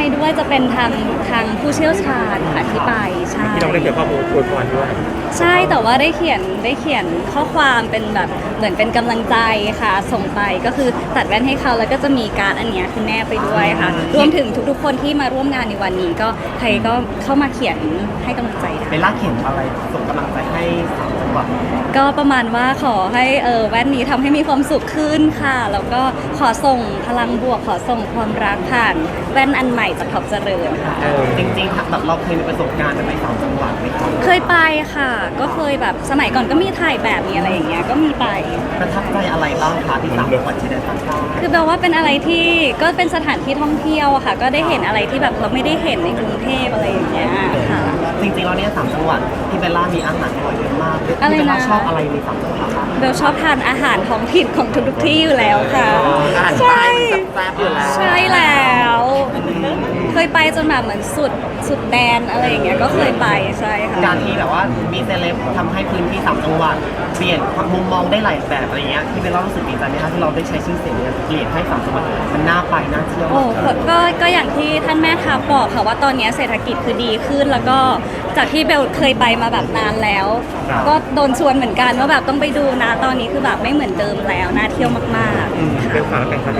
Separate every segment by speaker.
Speaker 1: ไม่ได้ไปด้วยจะเป็นทางทางผู้เชี่ยวชาญค่ะที่ไปใช่
Speaker 2: ที่เราได้เขียนข้อมูลอวยพรด้วย
Speaker 1: ใช่แต่ว่าได้เขียนได้เขียนข้อความเป็นแบบเหมือนเป็นกำลังใจค่ะ ส่งไปก็คือตัดแว่นให้เขาแล้วก็จะมีการดอันเนี้ยคือแนบไปด้วยค่ะ รวมถึงทุกๆ คนที่มาร่วมงานในวันนี้ก็ใครก็เข้ามาเขียนให้กำลังใจได้
Speaker 3: เบลล่าเขียนอะไรส่งกำลังใจให้สามจังหวัด
Speaker 1: ก็ประมาณว่าขอให้เออแว่นนี้ทำให้มีความสุขขึ้นค่ะ แล้วก็ขอส่งพลังบวกขอส่งความรักผ่านแว่นอันใหม่จากขอบเจริญค่ะ
Speaker 3: เออจริงๆค่ะแบบเราเคยมีประสบการณ์จะไปสามจังหวัดไหมครับ
Speaker 1: เคยไปค่ะ ก็เคยแบบสมัยก่อนก็มีถ่ายแบบมีอะไรอย่างเงี้ยก็มีไป
Speaker 3: ประทับใจอะไรบ้างคะที่สามจังหวัดชายแดนภาคใต้
Speaker 1: คือแปลว่าเป็นอะไรที่ก็เป็นสถานที่ท่องเที่ยวอะค่ะ ก็ได้เห็นอะไรที่แบบเราไม่ได้เห็นในกรุงเทพอะไรอย่างเงี้ยค่ะ
Speaker 3: จริงๆแล้วเนี่ยสามจังหวัดที่เบลล่ามีอาหารอร่อยเยอะมากที่
Speaker 1: อะไรนะ
Speaker 3: เบลล่าชอบอะไรในสามจังหวัดคะ
Speaker 1: เบลชอบทานอาหารท้องถิ่นของทุกๆที่อยู่แล้วค่ะ
Speaker 3: อาหาร
Speaker 1: ใช่
Speaker 3: ใต้มันแซ่บๆอยู่แล้ว
Speaker 1: ใช่แล้วเคย ไปจนแบบเหมือนสุดสุดแดนอะไรอย่างเงี้ยก็เคยไปใช่ค่ะ
Speaker 3: การที่แบบว่ามีเซเลบทำให้พื้นที่สามจังหวัดเปลี่ยนมุมมองได้หลายแบบอะไรเงี้ยที่เบลล่ารู้สึกดีใจไหมคะที่เราได้ใช้ชื่อเสียงเนี่ยเปลี่ยนให้สามจังหวัดมันน่าไปน่าเที่ยว
Speaker 1: โอ้ก็ก็ก็อย่างที่ท่านแม่ทัพบอกค่ะว่าตอนนี้เศรษฐกิจคือดีขึ้นแล้วก็จากที่เบลเคยไปมาแบบนานแล้ว ก็โดนชวนเหมือนกันว่าแบบต้องไปดูนะตอนนี้คือแบบไม่เหมือนเดิมแล้วน่าเที่ยวมากๆ
Speaker 2: เป็นฝากกันครั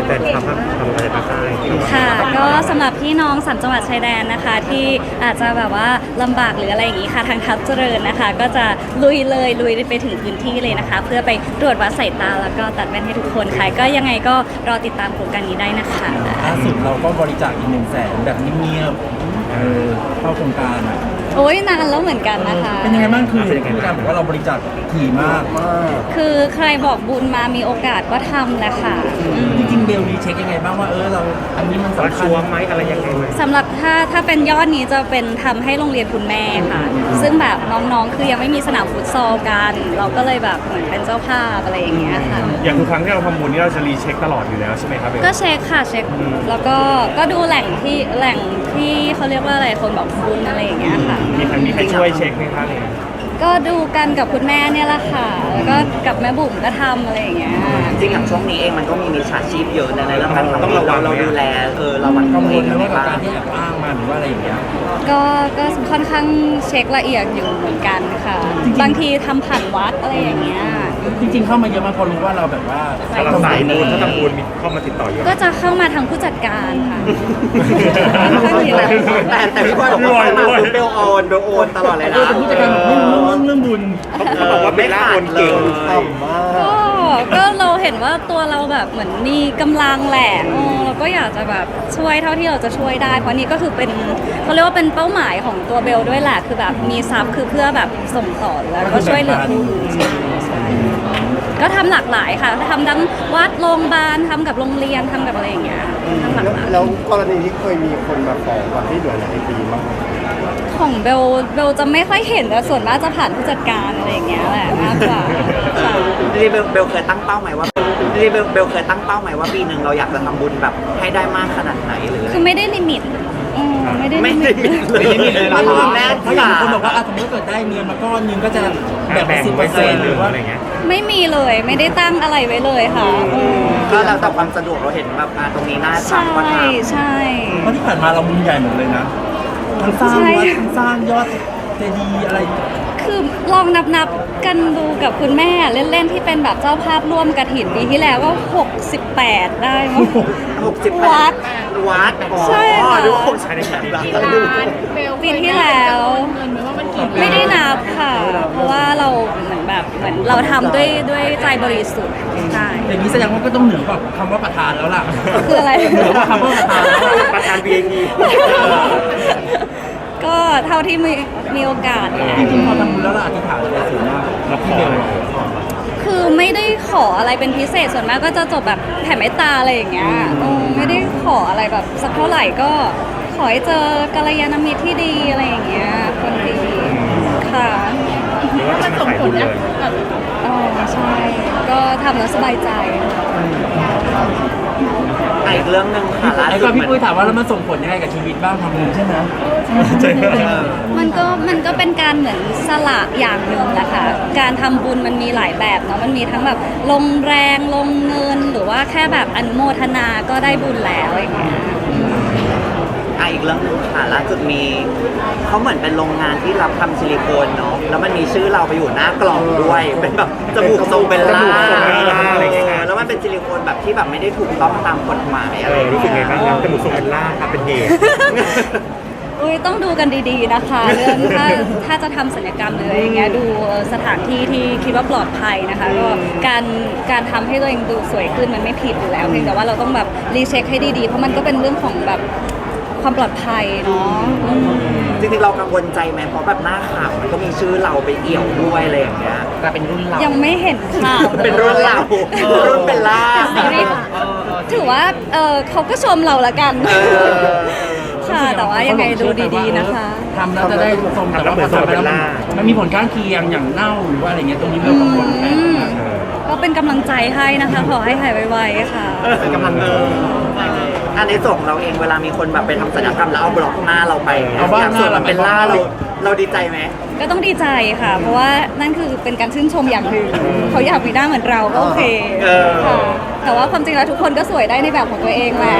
Speaker 2: บถึงเป็นแต่ทำทำอะไรภาคใต้ที่บอกว่า
Speaker 1: ค่ะ ก็สำหรับพี่น้องสามจังหวัดชายแดนนะคะ ที่อาจจะแบบว่าลำบากหรืออะไรอย่างนี้ค่ะทางทัพเจริญนะคะ ก็จะลุยเลยลุยไปถึงพื้นที่เลยนะคะ เพื่อไปตรวจวัดสายตาแล้วก็ตัดแว่นให้ทุกคนค่ะ ก็ยังไงก็รอติดตามโครงการนี้ได้นะคะ
Speaker 4: ล่าสุดเราก็บริจาคอีกหนึ่งแสนแบบเงียบๆเออเข้าโครงการอะ
Speaker 1: โอ้ยนานแล้วเหมือนกันนะคะ
Speaker 4: เป็นยังไงบ้างคือเห็นผู้การบอกว่าเราบริจาคถี่มาก
Speaker 1: คือใครบอกบุญมามีโอกาสก็ทำแหละค่ะอืม
Speaker 4: จริงๆเบลนี้เช็คยังไงบ้างว่าเออเราอันนี้มัน
Speaker 2: ว่า
Speaker 4: สำคัญ
Speaker 2: ชัวร์ไหมอะไรยังไงไหม
Speaker 1: สำหรับถ้าถ้าเป็นยอดนี้จะเป็นทำให้โรงเรียนคุณแม่ค่ะ ซึ่งแบบน้องๆ คือยังไม่มีสนามฟุตซอลกัน เราก็เลยแบบเหมือนเป็นเจ้าภาพอะไรอย่างเงี้ยค่ะ
Speaker 2: อย่างทุกครั้งที่เราทำบุญนี่เราจะรีเช็คตลอดอยู่แล้วใช่ไหมครับเบล
Speaker 1: ก็เช็คค่ะเช็ค แล้วก็ก็ดูแหล่งที่แหล่งที่เขาเรียกว่าอะไรคนบอกบุญอะไรอย่างเงี้ยค่ะ
Speaker 2: มีใครมีใครช่วยเช็คไหมคะเลย
Speaker 1: ก็ดูกันกับคุณแม่เนี่ยแหละค่ะ แล้วก็กับแม่บุ๋มก็ทำอะไรอย่างเงี้ย
Speaker 5: จริงอย่างช่วงนี้เองมันก็มีมิจฉาชีพเยอะนะในเรื่องการทำต้องระวังเราดูแลเออระวัง
Speaker 4: กั
Speaker 5: ตั
Speaker 4: ง
Speaker 5: ว
Speaker 4: ว
Speaker 5: เอ
Speaker 4: ล
Speaker 5: ง
Speaker 4: ไหม
Speaker 5: ยังไง
Speaker 4: ว่ากับ
Speaker 5: บ้าง
Speaker 4: การที่แอบอ้างมาหรือว่าอะไรอย่างเงี้ย
Speaker 1: ก็ก็ค่อนข้างเช็คละเอียดอยู่เหมือนกันค่ะ
Speaker 4: จริงๆ
Speaker 1: บางทีทำผ่านวัดอะไรอย่างเงี้ย
Speaker 4: จริงๆเข้ามาเยอะมากพอรู้ว่าเราแบบว่า
Speaker 2: ถ้าเราสายบุญถ้าทำบุญมีเข้ามาติดต่อเยอะ
Speaker 1: ก็จะเข้ามาทางผู้จัดการค่ะ
Speaker 5: แต่แต่พี่บอยบอกว่ามาคุณเบลโอนเบลโอนตลอดเลย
Speaker 4: เออ
Speaker 5: นะ
Speaker 4: แต่ผู้จัดการบอกไม่รู้เรื่องเรื่องบุญ
Speaker 2: เขาบอกว่าเบลล่าโอนเก่ง
Speaker 3: ต่ำมาก
Speaker 1: ก็ก็เราเห็นว่าตัวเราแบบเหมือนมีกำลังแหละเออเราก็อยากจะแบบช่วยเท่าที่เราจะช่วยได้ เพราะนี่ก็คือเป็นเขาเรียกว่าเป็นเป้าหมายของตัวเบลด้วยแหละคือแบบมีทรัพย์คือเพื่อแบบส่งต่อแล้วก็ช่วยเหลือผู้อื่นใช่ใช่ ก็ทำหลากหลายค่ะทำทั้งวัดโรงพยาบาลทำกับโรงเรียนทำกับอะไรอย่างเงี้ยทำหลากหลาย
Speaker 6: แล้วกรณีที่เคยมีคนมาขอความช่วยเหลือในไอจีบ้างไหม
Speaker 1: ของเบลเบลจะไม่ค่อยเห็นแต่ส่วนมากจะผ่านผู้จัดการอะไรอย่างเงี้ยแหละมากกว่าค่ะ
Speaker 5: รีเบลเบลเคยตั้งเป้าหมายว่ารีเบลเบลเคยตั้งเป้าหมายว่าปีหนึ่งเราอยากจะทำบุญแบบให้ได้มากขนาดไหนหรืออะไร
Speaker 1: คือไม่ได้ลิมิตอืม ไม่ได้
Speaker 5: ไม่
Speaker 1: ลิ
Speaker 5: ได้
Speaker 1: มิต
Speaker 5: มิดเลยไม่ได้มิดเลย
Speaker 4: เพราะ
Speaker 5: นะแม่
Speaker 4: เพราะอย่างคนบอกว่าอะสมมติเกิดได้เงินมาก้อนหนึงก็จะแบ่ง
Speaker 2: แบ่ง
Speaker 4: สิบเป
Speaker 2: ไว้
Speaker 4: อร์
Speaker 2: เซ
Speaker 4: เซ็น
Speaker 2: น
Speaker 4: ต์
Speaker 2: ห
Speaker 4: ห
Speaker 2: รื
Speaker 4: รืออ
Speaker 2: ว่า
Speaker 4: ว่า
Speaker 2: อะไรเงี้ย
Speaker 1: ไม่มีเลยไม่ได้ตั้งอะไรไว้เลยค่ะอืม
Speaker 5: ก็แล้วแต่ความสะดวกเราเห็นแบบอ่าตรงนี้น่า
Speaker 1: ใช่
Speaker 5: ทำก็ทำ
Speaker 1: ใช่
Speaker 4: เพราะที่ผ่านมาเราบุญใหญ่หมดเลยนะทั้งสร้าง
Speaker 1: ใช่
Speaker 4: วัดทั้งสร้างยอดเจดีย์อะไร
Speaker 1: คือลองนับนับๆกันดูกับคุณแม่เล่นๆที่เป็นแบบเจ้าภาพร่วมกระถินปีที่แล้วก็ 68 ได้มั้ง
Speaker 5: หกสิบแป
Speaker 1: วัด
Speaker 5: ด วัดอ๋อ
Speaker 1: ใช่ค่ะ
Speaker 5: ดูหกสิบแปดล้าน
Speaker 1: ปีที่แล้วไม่ได้นับค่ะ เพราะว่าเราเหมือนแบบเหมือนเราทำด้วยด้วยใจบริสุทธิ์ใช่
Speaker 4: อย่างนี้แสดงว่าก็ต้องเหนือกว่าคำว่าประธานแล้วล่ะ
Speaker 1: คืออะไร
Speaker 4: เหนือกว่าคำว่าประธานแล้วล่ะ
Speaker 2: ประธาน VIP
Speaker 1: ก็เท่าที่มีมีโอกาสแหละ
Speaker 4: จริงๆพอทำบุญแล้วเราอธิษฐานอะไรสูงมาก
Speaker 2: แล้วข
Speaker 4: ที่
Speaker 2: อ
Speaker 4: เบล
Speaker 2: อะไร
Speaker 1: คือไม่ได้ขออะไรเป็นพิเศษส่วนมากก็จะจบแบบแผ่เมตตาอะไรอย่างเงี้ยอืมไม่ได้ ขออะไรแบบสักเท่าไหร่ก็ขอให้เจอกัลยาณมิตรที่ดีอะไรอย่างเงี้ยคนดีค่ะ
Speaker 2: หรือว่าจะมาขายบุญเลย
Speaker 1: อ๋อใช่ ก็ทำแล้วสบายใจ
Speaker 5: อะอีกเรื่องหนึ่งค่ะล่า
Speaker 4: ไอ้
Speaker 5: สุ
Speaker 4: ก็
Speaker 5: ด
Speaker 4: พี่ปุ้ยถามว่าแล้วมันส่งผลยังไงกับชีวิตบ้างทำบุญใช่ไหม
Speaker 1: มันก็มันก็เป็นการเหมือนสละอย่างหนึ่งแหละค่ะ การทำบุญมันมีหลายแบบเนาะ มันมีทั้งแบบลงแรงลงเงิน หรือว่าแค่แบบอนุโมทนาก็ได้บุญแล้วอย่างเงี้ย
Speaker 5: อะอีกเรื่องหนึงค่ะล่าสุดมีเขาเหมือนเป็นโรงงานที่รับทำซิลิโคนเนาะแล้วมันมีชื่อเราไปอยู่หน้ากล่องด้วย เป็นแบบจมูกทรงเบลล่า
Speaker 2: จมูกทรงเบลล่าอะไรอย่างเงี้ยครับ
Speaker 5: แล้ว มันเป็นซิลิโคนแบบที่แบบไม่ได้ถูกต้องตามกฎหมาย
Speaker 2: เอ
Speaker 5: อะไร
Speaker 2: อ
Speaker 5: อย่าง
Speaker 2: รู้สึกไง
Speaker 5: เงี้ย
Speaker 2: บ้างครับจมูกทรงเป็นล่าครับเป็นเหตุ
Speaker 1: อุ้ยต้องดูกันดีๆนะคะ เรื่องถ้าถ้าจะทำศัลยกรรมเลยอย่างเงี้ยดูสถานที่ที่คิดว่าปลอดภัยนะคะก็การการทำให้ตัวเองดูสวยขึ้นมันไม่ผิดอยู่แล้วเพียงแต่ว่าเราต้องแบบรีเช็คให้ดีๆ เพราะมันก็เป็นเรื่องของแบบความปลอดภัยเนาะอืม
Speaker 5: จริงๆเรากังวลใจไหมเพราะแบบหน้าข่าวมันก็มีชื่อเราไปเอี่ยวด้วยอะไรอย่างเงี้ย
Speaker 3: กลายเป็นรุ่นเรา
Speaker 1: ยังไม่เห็นข่าวลย
Speaker 5: เป็นรุ่นเรารุ่นเบลล่า
Speaker 1: ถือว่าเออเขาก็ชมเราละกัน
Speaker 5: เออ
Speaker 1: ค่ะ แต่ว่ายังไงดูดีๆนะคะ
Speaker 4: ทำแล้วจะได้ทรงแต่ว่าพอทำไปแล้วมันมันมีผลข้างเคียงอย่างเน่าหรือว่าอะไรเงี้ยตรงนี้เรากังวลไหม
Speaker 1: อืม ก็เป็นกำลังใจให้นะคะ ขอให้หายไวๆค่ะ
Speaker 3: เป็นกำลังเออ
Speaker 5: อันในส่วนของเราเองเวลามีคนแบบไปทำศัลยกรรมแล้วเอาบล็อกหน้าเราไปนี่ย
Speaker 4: เอาบ้าน
Speaker 5: อย่างส่วน
Speaker 4: หน้า
Speaker 5: มันเป็นล่าเราเราดีใจไหม
Speaker 1: ก็ต้องดีใจค่ะ เพราะว่านั่นคือเป็นการชื่นชมอย่างหนึ่งเขาอยากมีหน้าเหมือนเราก็โอเค
Speaker 5: เออ
Speaker 1: ค่ะแต่ว่าความจริงแล้วทุกคนก็สวยได้ในแบบของตัวเองแหละ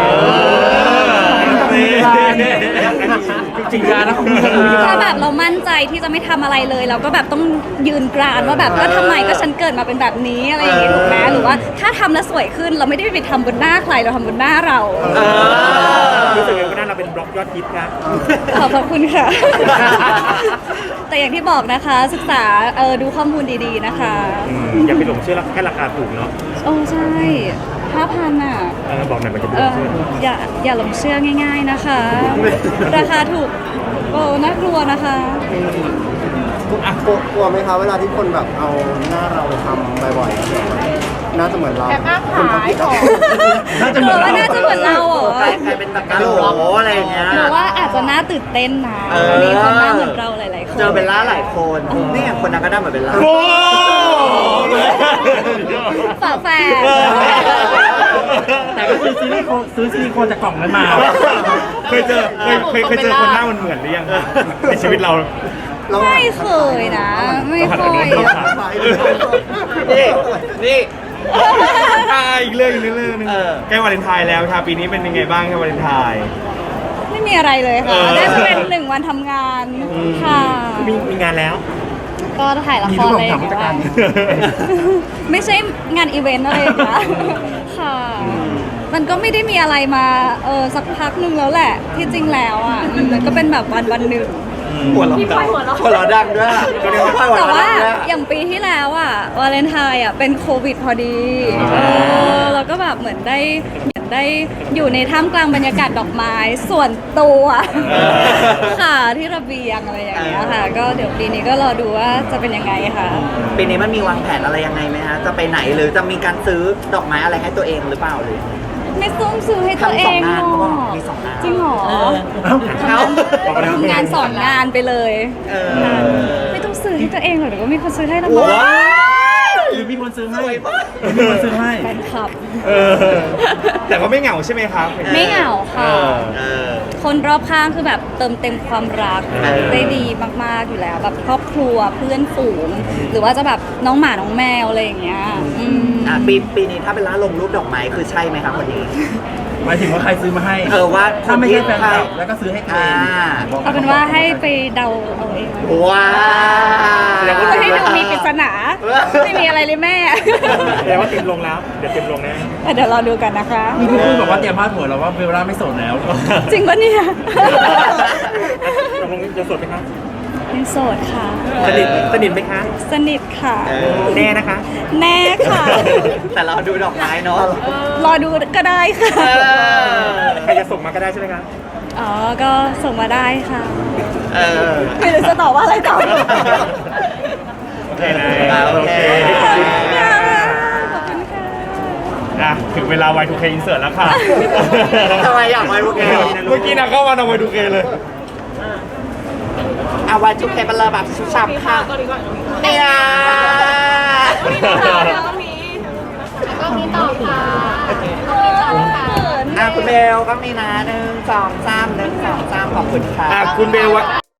Speaker 4: จริงๆนะคุณ
Speaker 1: ถ้าแบบเรามั่นใจที่จะไม่ทำอะไรเลย เราก็แบบต้องยืนกรานว่าแบบก็ทำไมก็ฉันเกิดมาเป็นแบบนี้อะไรอย่างงี้ถูกไหมหรือว่าถ้าทำแล้วสวยขึ้นเราไม่ได้ไปทำบนหน้าใครเราทำบนหน้าเรา
Speaker 5: เออ
Speaker 2: รู้สึกไงว่าหน้าเราเป็นบล็อกยอดฮิตครับ
Speaker 1: ขอบพระคุณค่ะ แต่อย่างที่บอกนะคะศึกษาเออดูข้อมูลดีๆนะคะ
Speaker 2: อืมอย่าไปหลงเชื่อแค่ราคาถูกเนาะ
Speaker 1: โอ้ใช่ห้าพันอะ
Speaker 2: เออบอกหน่อยมันจะ
Speaker 1: เอ
Speaker 2: เบื่อ
Speaker 1: อ
Speaker 2: เชื่อ
Speaker 1: อย่าอย่าหลงเชื่อง่ายๆนะคะ ราคาถูกโอ้น่ากลัวนะคะ
Speaker 6: กลัวกลัวไหมคะเวลาที่คนแบบเอาหน้าเราไปทำบ่อยๆน่าจะเหมือนเราแอบอ้างขายของ
Speaker 4: น่าจะ
Speaker 1: ก
Speaker 4: เหมื
Speaker 1: ลั
Speaker 4: อ
Speaker 1: วนว่าน่าจะเหมือนเราเหรอก
Speaker 5: ลายกลายเป็นแบบกาโหลอะไรอย่างเงี้ย
Speaker 1: หรือว่าอาจจะน่าตื่นเต้นนะ
Speaker 5: เออ
Speaker 1: มีคนหน้าเหมือนเราหลายๆคน
Speaker 5: เจอเบลล่าหลายคนนี่ไงคนนั้นก็ได้เหมือนเบลล่า
Speaker 2: โอ้
Speaker 1: ฝาแฝด
Speaker 4: แต่ก็ซื้อซิลิโคนซื้อซิลิโคนจากกล่องนั้นมา
Speaker 2: เคยเจอเคยเคยเคยเจอคนหน้ามันเหมือนหรือยังครับในชีวิตเรา
Speaker 1: ไม่เคยนะ ไม่ค่อย
Speaker 5: นี่นี่
Speaker 2: อ่าอีกเรื่องอีกเรื่องหนึง
Speaker 5: เออ
Speaker 2: ใกล้วาเลนไทน์แล้วค่ะปีนี้เป็นยังไงบ้างครับวาเลนไทน์
Speaker 1: ไม่มีอะไรเลยค่ะ
Speaker 2: เออ
Speaker 1: น่าจะเป็นหนึ่งวันทำงานค่ะ
Speaker 2: มีมีงานแล้ว
Speaker 1: ก็ถ่ายละครอะไรอย่างเงี้ยไม่ใช่งานอีเวนต์อะไรอย่างเงี้ยค่ะ มันก็ไม่ได้มีอะไรมาเออสักพักหนึ่งแล้วแหละ ที่จริงแล้วอะอืมมันก็เป็นแบบวันวันหนึ่ง
Speaker 5: หัวเราะดังหัวเราะดังด้วยอะหัว
Speaker 1: แต่
Speaker 5: เราะ
Speaker 1: ว่า
Speaker 5: ดังด้วยอะ
Speaker 1: อย่างปีที่แล้วอะวาเลนไทน์อะเป็นโควิดพอดีเออแล้วก็แบบเหมือนได้เหมือนได้อยู่ในท่ามกลางบรรยากาศดอกไม้ส่วนตัวค่ะที่ระเบียงอะไรอย่างเงี้ยค่ะ ก็เดี๋ยวปีนี้ก็รอดูว่าจะเป็นยังไงค่ะ
Speaker 5: ปีนี้มันมีวางแผนอะไรยังไงไหมฮะ จะไปไหนหรือจะมีการซื้อดอกไม้อะไรให้ตัวเองหรือเปล่าหรือ
Speaker 1: ไม่ซุ่มซื้อให้ตัวเองหร
Speaker 5: ทำสองงานเขาบอก
Speaker 1: อก
Speaker 5: มีส องงาน
Speaker 1: จริงเหรอ
Speaker 5: เอา
Speaker 1: ทำงานสองงานไปเลย
Speaker 5: เออ
Speaker 1: ไม่ต้องซื้อให้ตัวเองหรอกเดี๋ยวก็มีคนซื้อให้ละมั้ง
Speaker 5: ว้าว
Speaker 4: หรือมีคนซื้อให้
Speaker 5: สวยมาก
Speaker 4: หรือมีคนซื้อให้
Speaker 1: แฟนคลับ
Speaker 2: เออ แต่ก็ไม่เหงาใช่ไหมครับ
Speaker 1: ไม่เหงาค่ะ
Speaker 2: เออ
Speaker 5: เออ
Speaker 1: คนรอบข้างคือแบบเติมเต็มความรัก
Speaker 5: เออ
Speaker 1: ได้ดีมากๆอยู่แล้ว แบบครอบครัวเพื่อนฝูง หรือว่าจะแบบน้องหมาน้องแมวอะไรอย่างเงี้ยอืม
Speaker 5: อะปีปีนี้ถ้าเป็นร้านลงรูปดอกไม้คือใช่ไหมครับคนนี้
Speaker 4: หมายถึงว่าใครซื้อมาให้
Speaker 5: เออว่า
Speaker 4: ถ้าไม่ใช่แฟนคลับ
Speaker 5: ให้
Speaker 4: แล้วก็ซื้อให้ตัวเอง
Speaker 5: อ่า
Speaker 1: เอาเป็นว่าให้ไปเดาเอาเอง
Speaker 5: ว้าว
Speaker 2: แสดงว่า
Speaker 1: ให้ดูมีปริศนาไม่มีอะไรเลยแม่
Speaker 2: แสดงว่าเต็มลงแล้ว เดี๋ยวเต็มลงแน่
Speaker 1: เดี๋ยวรอดูกันนะคะ
Speaker 4: มีพี่ปุ้ยบอกว่าเตรียมพาดหัวแล้วว่าเบลล่าไม่โสดแล้ว
Speaker 1: จริงปะเนี่ย
Speaker 2: ตกลงจะสดไหมครับ
Speaker 1: ยังโสดค่ะ
Speaker 2: สนิทสนิทไหมคะ
Speaker 1: สนิทค่ะ
Speaker 2: แน่นะคะ
Speaker 1: แน่ค่ะ
Speaker 5: แต่เราดูดอกไม้เนาะ
Speaker 1: รอดูก็ได้ค่ะ
Speaker 5: เออ
Speaker 2: ใครจะส่งมาก็ได้ใช่ไหมครับ
Speaker 1: อ๋อ ก็ส่งมาได้ค่ะ
Speaker 5: เออ
Speaker 1: ไม่รู้จะตอบว่าอะไรต่อ
Speaker 2: โอเคนะ
Speaker 5: อ่าโอเค
Speaker 1: ขอบคุณค่ะขอบคุณค่ะ
Speaker 2: อะถึงเวลา Y2K insert แล้วค่ะ
Speaker 5: ทำไมอยาก Y2K
Speaker 2: เมื่อกี้นะเข้ามาทำ Y2K เลย
Speaker 5: เอาวันจุกเคเป็นเลยแบบชับๆค่ะเนี่ยอะคุณเบลก็มีนะหนึ่งสองสามหนึ่งสองสามขอบคุณค่ะ
Speaker 2: อะคุณเบลวะ